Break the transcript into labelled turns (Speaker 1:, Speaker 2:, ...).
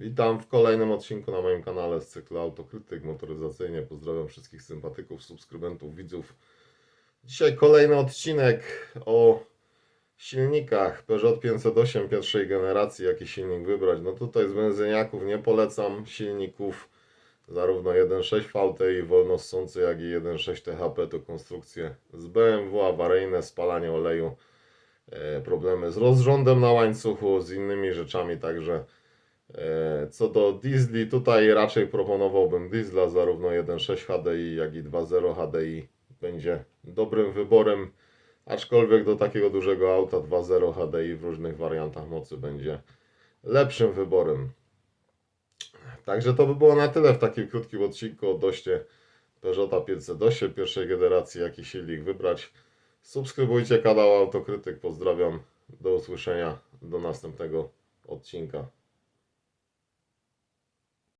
Speaker 1: Witam w kolejnym odcinku na moim kanale z cyklu Autokrytyk Motoryzacyjnie. Pozdrawiam wszystkich sympatyków, subskrybentów, widzów. Dzisiaj kolejny odcinek o silnikach Peugeot 508 pierwszej generacji. Jaki silnik wybrać? No tutaj z benzyniaków nie polecam silników zarówno 1.6 VTI wolno ssący, jak i 1.6 THP to konstrukcje z BMW, awaryjne, spalanie oleju, e, problemy z rozrządem na łańcuchu, z innymi rzeczami, także Co do diesli, tutaj raczej proponowałbym diesla, zarówno 1.6 HDI, jak i 2.0 HDI będzie dobrym wyborem, aczkolwiek do takiego dużego auta 2.0 HDI w różnych wariantach mocy będzie lepszym wyborem. Także to by było na tyle w takim krótkim odcinku odnośnie Peugeota 508 pierwszej generacji, jaki silnik wybrać. Subskrybujcie kanał Autokrytyk, pozdrawiam, do usłyszenia, do następnego odcinka.